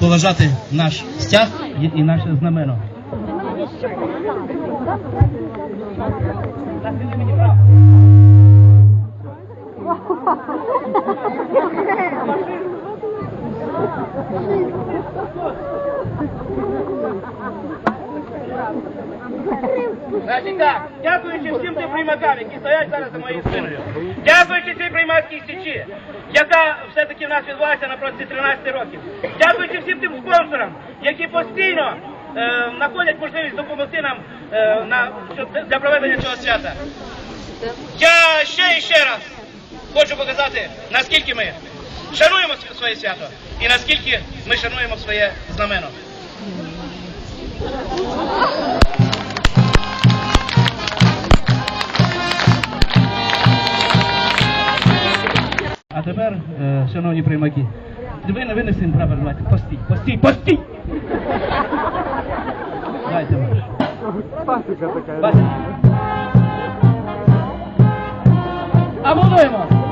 поважати наш стяг і, наше знамено. Значить так, дякуючи всім тим приймакам, які стоять зараз за моєю спиною. Дякуючи цій приймацькій січі, яка все-таки в нас відбувається на протязі 13 років. Дякуючи всім тим спонсорам, які постійно е, знаходять можливість допомогти нам е, на, для проведення цього свята. Я ще і ще раз хочу показати, наскільки ми шануємо своє свято і наскільки ми шануємо своє знамено. А тепер, е, шановні приймаки, ви не винесемо прапор, давайте. Постій, постій, постій! Дайте марш. Пасіка така. Аплодуємо!